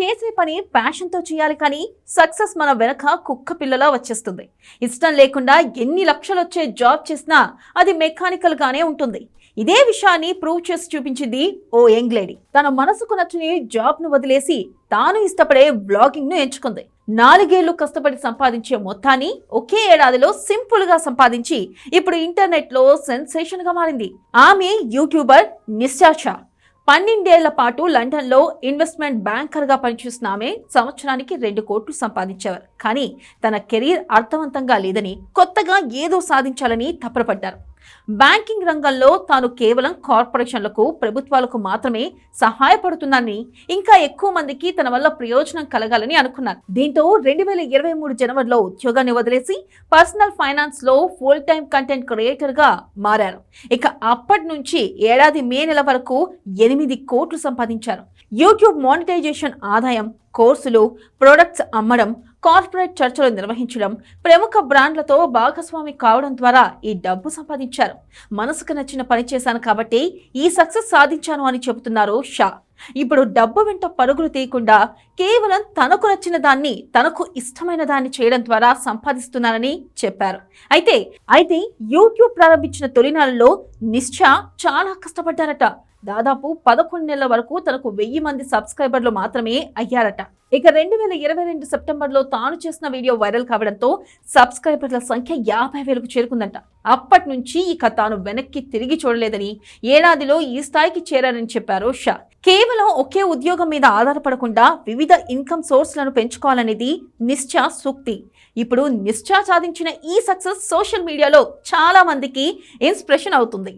చేసే పని ప్యాషన్తో చేయాలి కానీ సక్సెస్ మన వెనక కుక్క పిల్లలా వచ్చేస్తుంది. ఇష్టం లేకుండా ఎన్ని లక్షలు వచ్చే జాబ్ చేసినా అది మెకానికల్గానే ఉంటుంది. ఇదే విషయాన్ని ప్రూవ్ చేసి చూపించింది ఓ యంగ్ లేడీ తన మనసుకు నచ్చని జాబ్ను వదిలేసి తాను ఇష్టపడే బ్లాగింగ్ను ఎంచుకుంది. నాలుగేళ్ళు కష్టపడి సంపాదించే మొత్తాన్ని ఒకే ఏడాదిలో సింపుల్గా సంపాదించి ఇప్పుడు ఇంటర్నెట్లో సెన్సేషన్గా మారింది. ఆమె యూట్యూబర్ నిశాషా పన్నెండేళ్ళ పాటు లండన్లో ఇన్వెస్ట్మెంట్ బ్యాంకర్గా పనిచేసిన ఆమె సంవత్సరానికి రెండు కోట్లు సంపాదించేవారు. కానీ తన కెరీర్ అర్థవంతంగా లేదని కొత్తగా ఏదో సాధించాలని తప్పపడ్డారు బ్యాంకింగ్ రంగంలో తాను కేవలం కార్పొరేషన్లకు ప్రభుత్వాలకు మాత్రమే సహాయపడుతున్నానని ఇంకా ఎక్కువ మందికి తన వల్ల ప్రయోజనం కలగాలని అనుకున్నారు దీంతో రెండు వేల ఇరవై మూడు జనవరిలో ఉద్యోగాన్ని వదిలేసి పర్సనల్ ఫైనాన్స్లో ఫుల్ టైం కంటెంట్ క్రియేటర్గా మారారు ఇక అప్పటి నుంచి ఏడాది మే నెల వరకు ఎనిమిది కోట్లు సంపాదించారు యూట్యూబ్ మానిటైజేషన్ ఆదాయం కోర్సులు ప్రొడక్ట్స్ అమ్మడం కార్పొరేట్ చర్చలు నిర్వహించడం ప్రముఖ బ్రాండ్లతో భాగస్వామి కావడం ద్వారా ఈ డబ్బు సంపాదించారు. మనసుకు నచ్చిన పని చేశాను కాబట్టి ఈ సక్సెస్ సాధించాను అని చెబుతున్నారు షా. ఇప్పుడు డబ్బు వెంట పరుగులు తీయకుండా కేవలం తనకు నచ్చిన దాన్ని తనకు ఇష్టమైన దాన్ని చేయడం ద్వారా సంపాదిస్తున్నానని చెప్పారు. అయితే అయితే యూట్యూబ్ ప్రారంభించిన తొలినాళ్ళలో నిశ్చ చాలా కష్టపడ్డారట. దాదాపు పదకొండు నెలల వరకు తనకు వెయ్యి మంది సబ్స్క్రైబర్లు మాత్రమే అయ్యారట. ఇక రెండు వేల ఇరవై రెండు సెప్టెంబర్లో తాను చేసిన వీడియో వైరల్ కావడంతో సబ్స్క్రైబర్ల సంఖ్య యాభై వేలకు చేరుకుందంట. అప్పటి నుంచి ఇక తాను వెనక్కి తిరిగి చూడలేదని ఏడాదిలో ఈ స్థాయికి చేరారని చెప్పారు షా. కేవలం ఒకే ఉద్యోగం మీద ఆధారపడకుండా వివిధ ఇన్కమ్ సోర్స్లను పెంచుకోవాలనేది నిశ్చా సూక్తి. ఇప్పుడు నిశ్చా సాధించిన ఈ సక్సెస్ సోషల్ మీడియాలో చాలా మందికి ఇన్స్పిరేషన్ అవుతుంది.